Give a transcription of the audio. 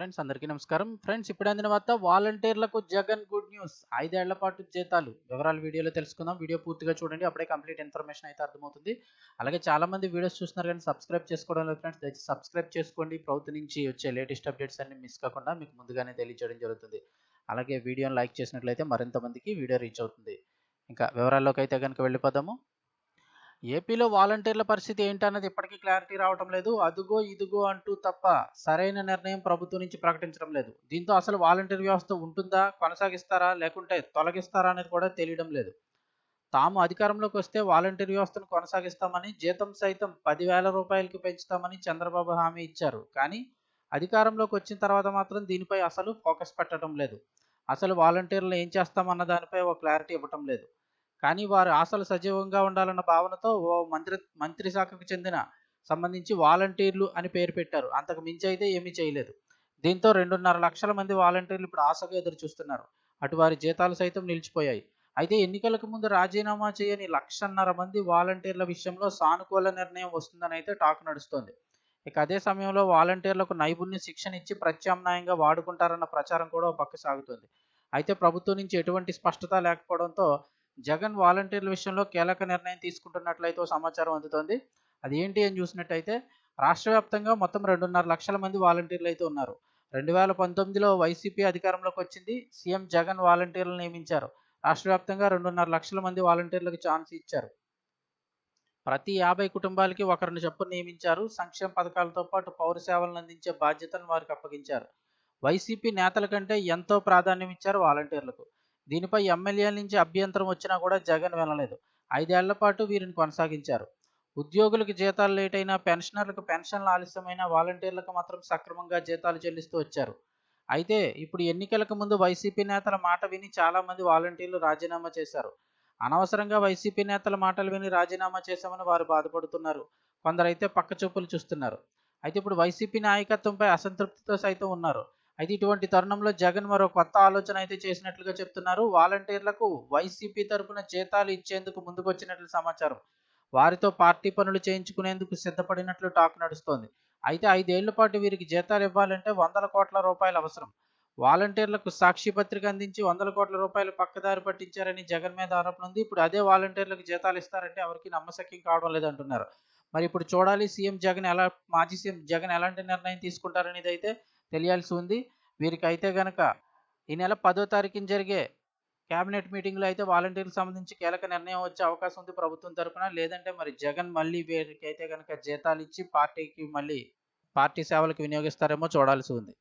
Friends అందరికీ నమస్కారం. Friends ఇప్పుడు అందిన వార్త వాలంటీర్లకు జగన్ గుడ్ న్యూస్. ఐదేళ్ళ పాటు జీతాలు. వివరాలు వీడియోలో తెలుసుకుందాం. వీడియో పూర్తిగా చూడండి. అప్పుడే కంప్లీట్ ఇన్ఫర్మేషన్ అయితే అర్థమవుతుంది. అలాగే చాలా మంది వీడియోస్ చూస్తున్నారు కానీ సబ్స్క్రైబ్ చేసుకోవడం లేదు ఫ్రెండ్స్. దయచేసి సబ్స్క్రైబ్ చేసుకోండి. ప్రభుత్వం నుంచి వచ్చే లేటెస్ట్ అప్డేట్స్ అన్ని మిస్ కాకుండా మీకు ముందుగానే తెలియజేయడం జరుగుతుంది. అలాగే వీడియోని లైక్ చేసినట్లయితే మరింత మందికి వీడియో రీచ్ అవుతుంది. ఇంకా వివరాల్లోకి అయితే కనుక వెళ్ళిపోదాము. ఏపీలో వాలంటీర్ల పరిస్థితి ఏంటన్నది ఇప్పటికీ క్లారిటీ రావటం లేదు. అదుగో ఇదిగో అంటూ తప్ప సరైన నిర్ణయం ప్రభుత్వం నుంచి ప్రకటించడం లేదు. దీంతో అసలు వాలంటీర్ వ్యవస్థ ఉంటుందా కొనసాగిస్తారా లేకుంటే తొలగిస్తారా అనేది కూడా తెలియడం లేదు. తాము అధికారంలోకి వస్తే వాలంటీర్ వ్యవస్థను కొనసాగిస్తామని జీతం సైతం పదివేల రూపాయలకి పెంచుతామని చంద్రబాబు హామీ ఇచ్చారు. కానీ అధికారంలోకి వచ్చిన తర్వాత మాత్రం దీనిపై అసలు ఫోకస్ పెట్టడం లేదు. అసలు వాలంటీర్లు ఏం చేస్తామన్న దానిపై ఓ క్లారిటీ ఇవ్వటం లేదు. కానీ వారు ఆశలు సజీవంగా ఉండాలన్న భావనతో ఓ మంత్రి మంత్రి శాఖకు చెందిన సంబంధించి వాలంటీర్లు అని పేరు పెట్టారు. అంతకు మించి అయితే ఏమీ చేయలేదు. దీంతో రెండున్నర లక్షల మంది వాలంటీర్లు ఇప్పుడు ఆశగా ఎదురు చూస్తున్నారు. అటు వారి జీతాలు సైతం నిలిచిపోయాయి. అయితే ఎన్నికలకు ముందు రాజీనామా చేయని లక్షన్నర మంది వాలంటీర్ల విషయంలో సానుకూల నిర్ణయం వస్తుందని అయితే టాక్ నడుస్తోంది. ఇక అదే సమయంలో వాలంటీర్లకు నైపుణ్య శిక్షణ ఇచ్చి ప్రత్యామ్నాయంగా వాడుకుంటారన్న ప్రచారం కూడా ఒక పక్క సాగుతోంది. అయితే ప్రభుత్వం నుంచి ఎటువంటి స్పష్టత లేకపోవడంతో జగన్ వాలంటీర్ల విషయంలో కీలక నిర్ణయం తీసుకుంటున్నట్లయితే సమాచారం అందుతోంది. అది ఏంటి అని చూసినట్టయితే రాష్ట్ర వ్యాప్తంగా మొత్తం రెండున్నర లక్షల మంది వాలంటీర్లు అయితే ఉన్నారు. రెండు వేల పంతొమ్మిదిలో వైసీపీ అధికారంలోకి వచ్చింది. సీఎం జగన్ వాలంటీర్లు నియమించారు. రాష్ట్ర వ్యాప్తంగా రెండున్నర లక్షల మంది వాలంటీర్లకు ఛాన్స్ ఇచ్చారు. ప్రతి యాభై కుటుంబాలకి ఒకరిని చొప్పున నియమించారు. సంక్షేమ పథకాలతో పాటు పౌర సేవలను అందించే బాధ్యతను వారికి అప్పగించారు. వైసీపీ నేతల కంటే ఎంతో ప్రాధాన్యం ఇచ్చారు వాలంటీర్లకు. దీనిపై ఎమ్మెల్యేల నుంచి అభ్యంతరం వచ్చినా కూడా జగన్ వినలేదు. ఐదేళ్ళ పాటు వీరిని కొనసాగించారు. ఉద్యోగులకు జీతాలు లేట్ అయినా పెన్షనర్లకు పెన్షన్లు ఆలస్యమైన వాలంటీర్లకు మాత్రం సక్రమంగా జీతాలు చెల్లిస్తూ వచ్చారు. అయితే ఇప్పుడు ఎన్నికలకు ముందు వైసీపీ నేతల మాట విని చాలా మంది వాలంటీర్లు రాజీనామా చేశారు. అనవసరంగా వైసీపీ నేతల మాటలు విని రాజీనామా చేశామని వారు బాధపడుతున్నారు. కొందరైతే పక్క చూపులు చూస్తున్నారు. అయితే ఇప్పుడు వైసీపీ నాయకత్వంపై అసంతృప్తితో సైతం ఉన్నారు. అయితే ఇటువంటి తరుణంలో జగన్ మరో కొత్త ఆలోచన అయితే చేసినట్లుగా చెప్తున్నారు. వాలంటీర్లకు వైసీపీ తరపున జీతాలు ఇచ్చేందుకు ముందుకొచ్చినట్లు సమాచారం. వారితో పార్టీ పనులు చేయించుకునేందుకు సిద్ధపడినట్లు టాక్ నడుస్తోంది. అయితే ఐదేళ్ళ పాటు వీరికి జీతాలు ఇవ్వాలంటే వందల కోట్ల రూపాయలు అవసరం. వాలంటీర్లకు సాక్షి పత్రిక అందించి వందల కోట్ల రూపాయలు పక్కదారి పట్టించారని జగన్ మీద ఆరోపణ ఉంది. ఇప్పుడు అదే వాలంటీర్లకు జీతాలు ఇస్తారంటే ఎవరికి నమ్మశక్యం కావడం లేదంటున్నారు. మరి ఇప్పుడు చూడాలి సీఎం జగన్ ఎలా మాజీ సీఎం జగన్ ఎలాంటి నిర్ణయం తీసుకుంటారనేది అయితే తెలియాల్సి ఉంది వీరికి అయితే గనక ఈ నెల పదో తారీఖున జరిగే కేబినెట్ మీటింగ్లో అయితే వాలంటీర్లకు సంబంధించి కీలక నిర్ణయం వచ్చే అవకాశం ఉంది ప్రభుత్వం తరఫున లేదంటే మరి జగన్ మళ్ళీ వీరికి అయితే కనుక జీతాలు ఇచ్చి పార్టీకి మళ్ళీ పార్టీ సేవలకు వినియోగిస్తారేమో చూడాల్సి ఉంది